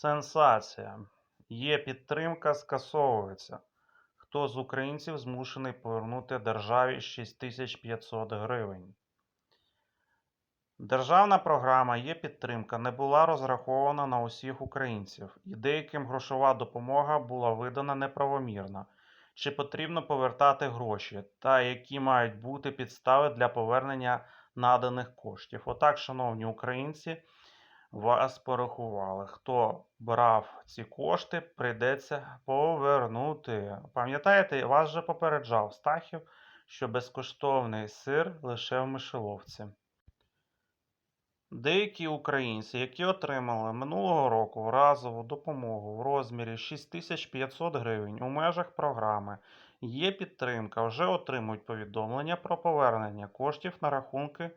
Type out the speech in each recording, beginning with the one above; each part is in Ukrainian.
Сенсація. Є підтримка, скасовується. Хто з українців змушений повернути державі 6500 гривень? Державна програма «Є підтримка» не була розрахована на усіх українців, і деяким грошова допомога була видана неправомірно. Чи потрібно повертати гроші, та які мають бути підстави для повернення наданих коштів? Отак, шановні українці, вас порахували. Хто брав ці кошти, прийдеться повернути. Пам'ятаєте, вас же попереджав Стахів, що безкоштовний сир лише в мишеловці. Деякі українці, які отримали минулого року разову допомогу в розмірі 6500 гривень у межах програми Є підтримка, вже отримують повідомлення про повернення коштів на рахунки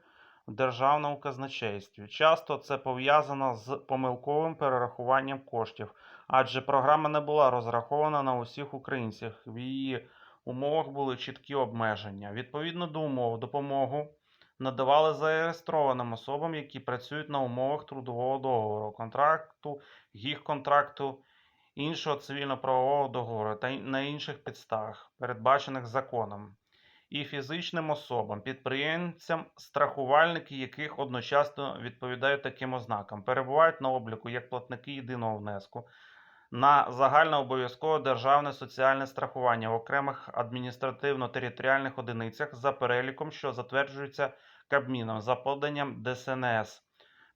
в державному казначействі. Часто це пов'язано з помилковим перерахуванням коштів, адже програма не була розрахована на усіх українців. В її умовах були чіткі обмеження. Відповідно до умов допомогу надавали зареєстрованим особам, які працюють на умовах трудового договору, контракту, гіг-контракту, іншого цивільно-правового договору та на інших підставах, передбачених законом, і фізичним особам, підприємцям, страхувальники яких одночасно відповідають таким ознакам, перебувають на обліку як платники єдиного внеску. На загальнообов'язкове державне соціальне страхування в окремих адміністративно-територіальних одиницях за переліком, що затверджується Кабміном за поданням ДСНС.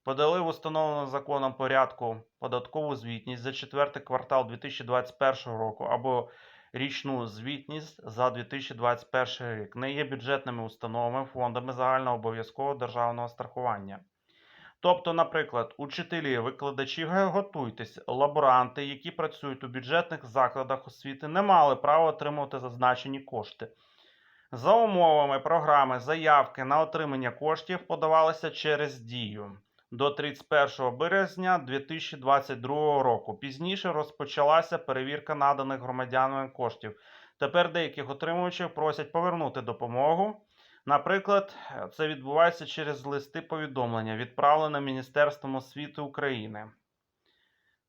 Подали в установленому законом порядку податкову звітність за четвертий квартал 2021 року або річну звітність за 2021 рік. Не є бюджетними установами, фондами загальнообов'язкового державного страхування. Тобто, наприклад, учителі, викладачі, готуйтесь, лаборанти, які працюють у бюджетних закладах освіти, не мали права отримувати зазначені кошти. За умовами програми заявки на отримання коштів подавалися через дію до 31 березня 2022 року. Пізніше розпочалася перевірка наданих громадянам коштів. Тепер деяких отримувачів просять повернути допомогу. Наприклад, це відбувається через листи повідомлення, відправлене Міністерством освіти України.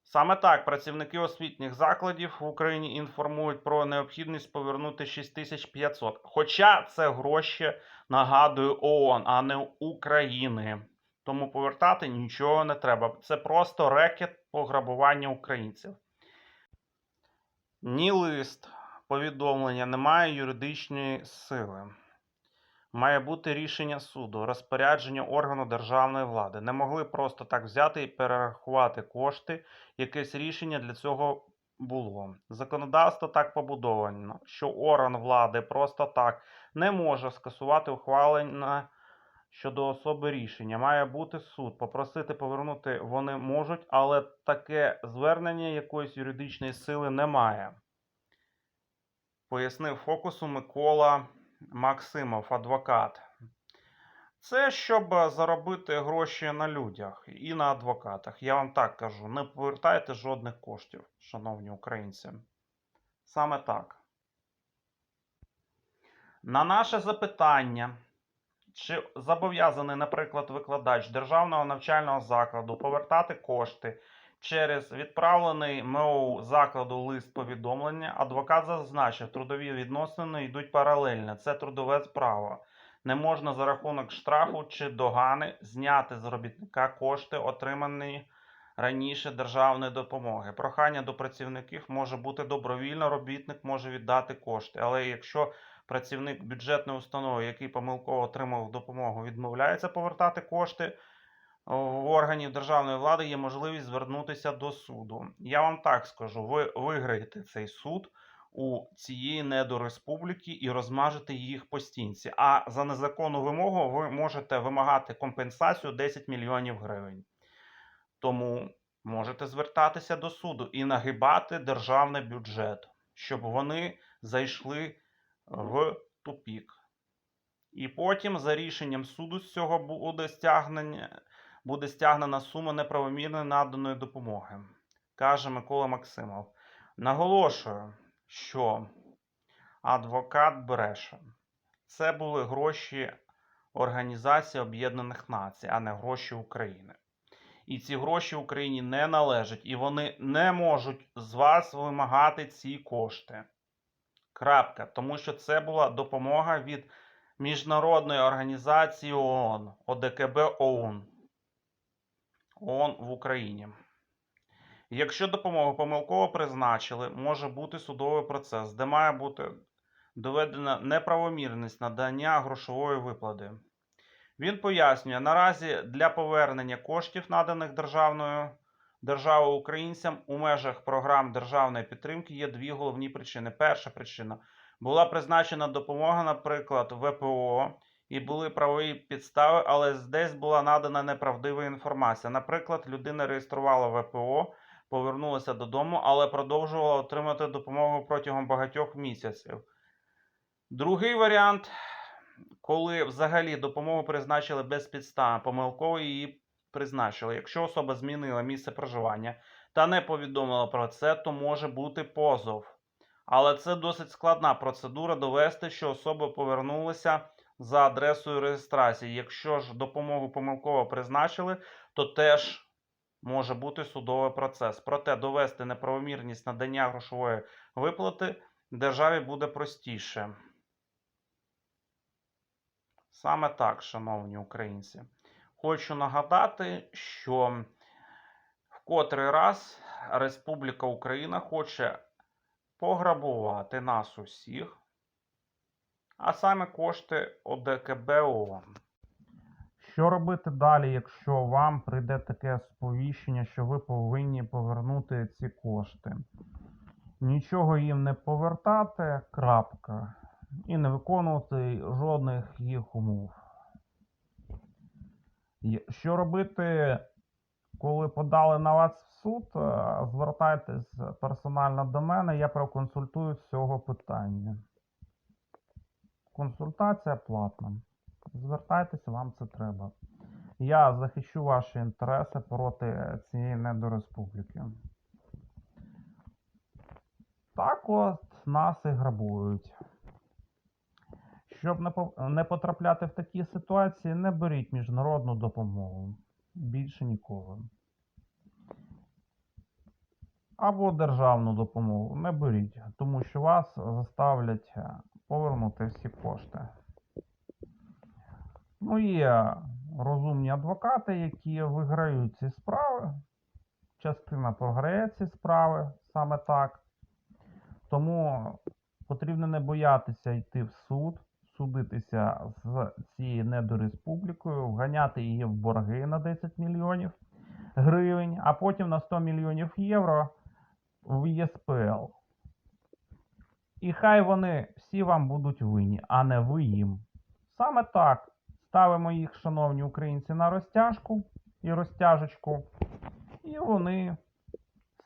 Саме так працівники освітніх закладів в Україні інформують про необхідність повернути 6500. Хоча це гроші, нагадую, ООН, а не України. Тому повертати нічого не треба. Це просто рекет пограбування українців. Ні лист повідомлення не має юридичної сили. Має бути рішення суду, розпорядження органу державної влади. Не могли просто так взяти і перерахувати кошти. Якесь рішення для цього було. Законодавство так побудовано, що орган влади просто так не може скасувати ухвалення щодо особи рішення. Має бути суд. Попросити повернути вони можуть, але таке звернення якоїсь юридичної сили немає. Пояснив фокусу Микола Максимов, адвокат. Це щоб заробити гроші на людях і на адвокатах. Я вам так кажу: не повертайте жодних коштів, шановні українці. Саме так. На наше запитання, чи зобов'язаний, наприклад, викладач державного навчального закладу повертати кошти через відправлений МОУ закладу лист повідомлення, адвокат зазначив, трудові відносини йдуть паралельно. Це трудове право. Не можна за рахунок штрафу чи догани зняти з робітника кошти, отримані раніше державної допомоги. Прохання до працівників може бути добровільно, робітник може віддати кошти. Але якщо працівник бюджетної установи, який помилково отримав допомогу, відмовляється повертати кошти, в органів державної влади є можливість звернутися до суду. Я вам так скажу: ви виграєте цей суд у цієї недореспубліки і розмажете їх по стінці. А за незаконну вимогу ви можете вимагати компенсацію 10 мільйонів гривень. Тому можете звертатися до суду і нагибати державний бюджет, щоб вони зайшли в тупік. І потім, за рішенням суду, з цього буде стягнення буде стягнена сума неправомірно наданої допомоги, каже Микола Максимов. Наголошую, що адвокат бреше. Це були гроші Організації Об'єднаних Націй, а не гроші України. І ці гроші Україні не належать, і вони не можуть з вас вимагати ці кошти. Крапка. Тому що це була допомога від Міжнародної організації ООН, ОДКБ ОУН. ООН в Україні. Якщо допомогу помилково призначили, може бути судовий процес, де має бути доведена неправомірність надання грошової виплати. Він пояснює, наразі для повернення коштів, наданих державною державою українцям у межах програм державної підтримки є дві головні причини. Перша причина була призначена допомога, наприклад, ВПО, і були правові підстави, але десь була надана неправдива інформація. Наприклад, людина реєструвала ВПО, повернулася додому, але продовжувала отримати допомогу протягом багатьох місяців. Другий варіант, коли взагалі допомогу призначили без підстав, помилково її призначили. Якщо особа змінила місце проживання та не повідомила про це, то може бути позов. Але це досить складна процедура довести, що особа повернулася за адресою реєстрації. Якщо ж допомогу помилково призначили, то теж може бути судовий процес. Проте довести неправомірність надання грошової виплати державі буде простіше. Саме так, шановні українці. Хочу нагадати, що в котрий раз Республіка Україна хоче пограбувати нас усіх, а саме кошти ОДКБ ООН. Що робити далі, якщо вам прийде таке сповіщення, що ви повинні повернути ці кошти? Нічого їм не повертати, крапка, і не виконувати жодних їх умов. Що робити, коли подали на вас в суд? Е, Звертайтесь персонально до мене, я проконсультую з цього питання. Консультація платна. Звертайтеся, вам це треба. Я захищу ваші інтереси проти цієї недореспубліки. Так от нас і грабують. Щоб не потрапляти в такі ситуації, не беріть міжнародну допомогу. Більше ніколи. Або державну допомогу не беріть, тому що вас заставлять повернути всі кошти. Ну, є розумні адвокати, які виграють ці справи. Частина програє ці справи саме так. Тому потрібно не боятися йти в суд, судитися з цією недореспублікою, вганяти її в борги на 10 мільйонів гривень, а потім на 100 мільйонів євро в ЄСПЛ. І хай вони всі вам будуть винні, а не ви їм. Саме так ставимо їх, шановні українці, на розтяжку і розтяжечку, і вони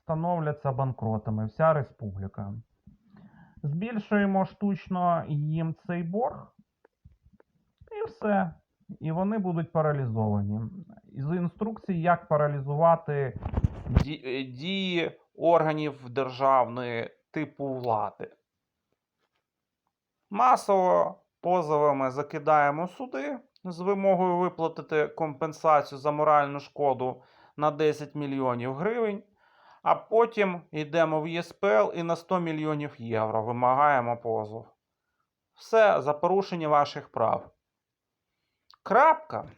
становляться банкротами, вся республіка. Збільшуємо штучно їм цей борг, і все. І вони будуть паралізовані. З інструкцій, як паралізувати дії органів державної типу влади. Масово позовами закидаємо суди з вимогою виплатити компенсацію за моральну шкоду на 10 мільйонів гривень, а потім йдемо в ЄСПЛ і на 100 мільйонів євро вимагаємо позов. Все за порушення ваших прав. Крапка.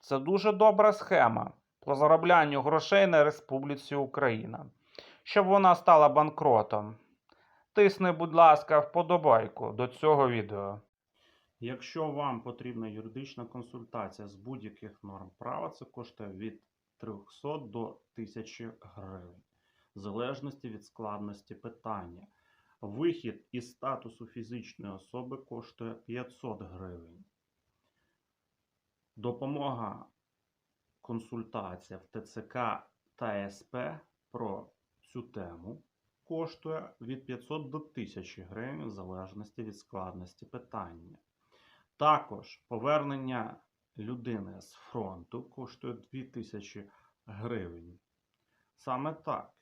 Це дуже добра схема по зароблянню грошей на Республіці Україна, щоб вона стала банкротом. Тисни, будь ласка, вподобайку до цього відео. Якщо вам потрібна юридична консультація з будь-яких норм права, це коштує від 300 до 1000 гривень, в залежності від складності питання. Вихід із статусу фізичної особи коштує 500 гривень. Допомога консультація в ТЦК та СП про цю тему коштує від 500 до 1000 гривень в залежності від складності питання. Також повернення людини з фронту коштує 2000 гривень. Саме так.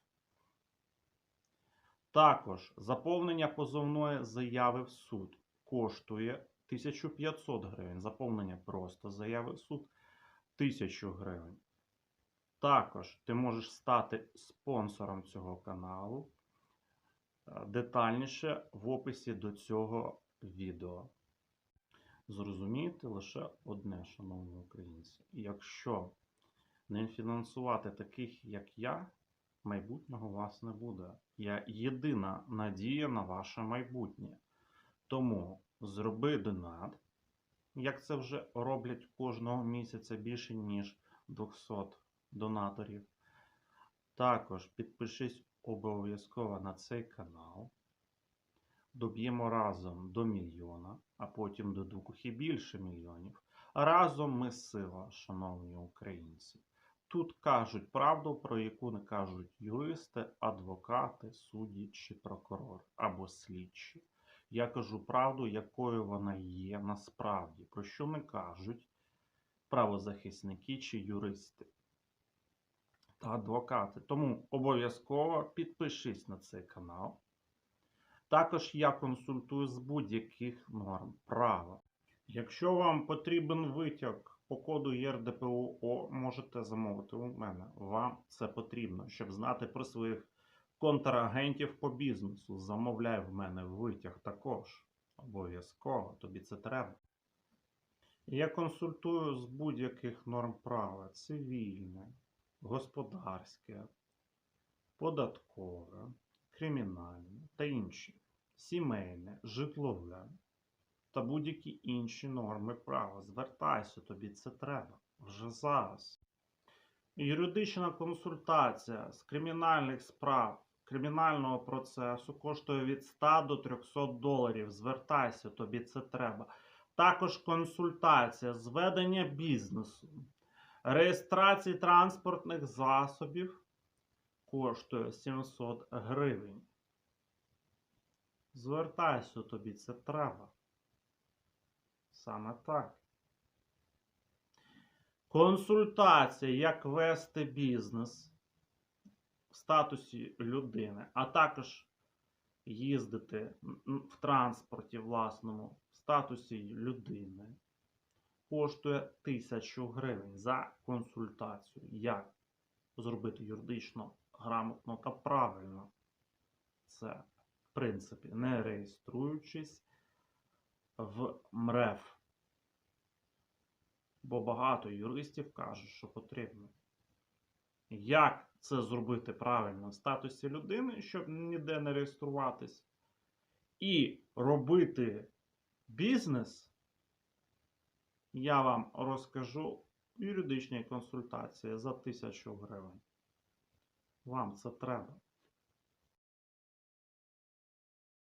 Також заповнення позовної заяви в суд коштує 1500 гривень. Заповнення просто заяви в суд 1000 гривень. Також ти можеш стати спонсором цього каналу. Е, Детальніше в описі до цього відео. Зрозумійте лише одне, шановні українці. Якщо не фінансувати таких, як я, майбутнього у вас не буде. Я єдина надія на ваше майбутнє. Тому зроби донат, як це вже роблять кожного місяця більше, ніж 200 донаторів. Також підпишись обов'язково на цей канал. Доб'ємо разом до мільйона, а потім до двох і більше мільйонів. Разом ми сила, шановні українці. Тут кажуть правду, про яку не кажуть юристи, адвокати, судді чи прокурор або слідчі. Я кажу правду, якою вона є насправді, про що не кажуть правозахисники чи юристи та адвокати. Тому обов'язково підпишись на цей канал. Також я консультую з будь-яких норм права. Якщо вам потрібен витяг по коду ЄРДПО, можете замовити у мене. Вам це потрібно, щоб знати про своїх контрагентів по бізнесу. Замовляй в мене витяг також. Обов'язково, тобі це треба. Я консультую з будь-яких норм права: цивільне, господарське, податкове, кримінальне та інші, сімейне, житлове та будь-які інші норми права. Звертайся, тобі це треба вже зараз. Юридична консультація з кримінальних справ, кримінального процесу коштує від 100 до 300 доларів. Звертайся, тобі це треба. Також консультація з ведення бізнесу, реєстрації транспортних засобів коштує 700 гривень. Звертайся, тобі це треба. Саме так. Консультація, як вести бізнес в статусі людини, а також їздити в транспорті власному в статусі людини, коштує 1000 гривень за консультацію. Як зробити юридично грамотно та правильно це, в принципі, не реєструючись в МРЕФ. Бо багато юристів кажуть, що потрібно. Як це зробити правильно в статусі людини, щоб ніде не реєструватись, і робити бізнес, я вам розкажу в юридичній консультації за 1000 гривень. Вам це треба.